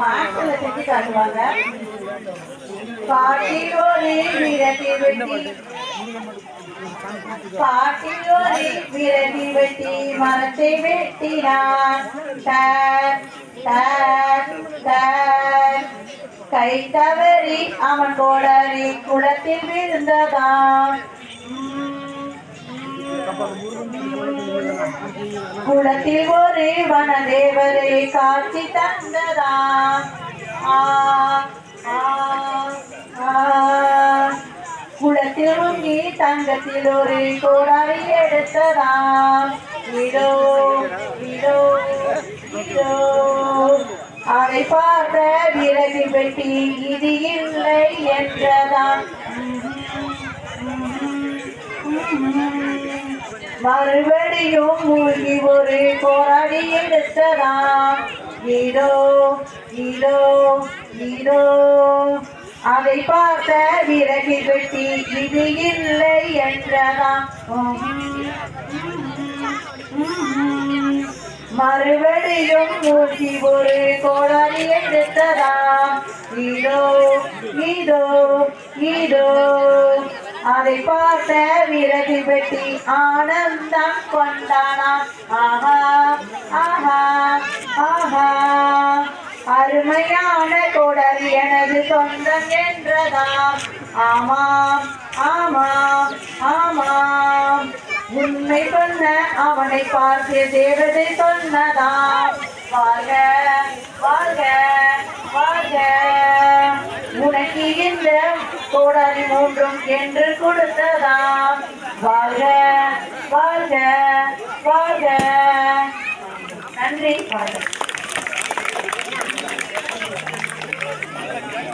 மாட்டுல செஞ்சு காட்டுவாங்க. காட்டிலோரி விரட்டி வெட்டி காட்டிலோரி விரட்டி வெட்டி மரத்தை வெட்டினான். கை தவறி அவன் கோடரி குளத்தில் விழுந்ததான் குளத்தில் ஒரே வனதேவரே காட்சி தந்ததா? குளத்தில் முங்கி தங்கத்தில் ஒரு கோடாரி எடுத்ததா? இதோ இதோ இதோ அதை பார்த்த விறகு பெட்டி இது இல்லை என்றதாம் மறுபடியும் மூழ்கி ஒரு போராடி எடுத்ததாம் இதோ இதோ இதோ. அதை பார்த்த விறகு வெட்டி இது இல்லை என்றதாம் மறுபடியும் மூழ்கி ஒரு கோடாரி எடுத்ததாம் இதோ இதோ இதோ. அதை பார்த்த விறகு வெட்டி ஆனந்தம் கொண்டானாம் ஆஹா ஆஹா ஆஹா. அருமையான தொடர் எனது சொந்தம் என்றதாம். ஆமாம் ஆமாம் ஆமாம். உண்மை சொன்ன அவனை பார்த்து தேவதை சொன்னதாம். வாழ்க வாழ்க வாழ்க. உனக்கு இந்த கோடாரி மூன்றும் என்று கொடுத்ததாம். வாழ்க வாழ்க வாழ்க. நன்றி வாழ்க.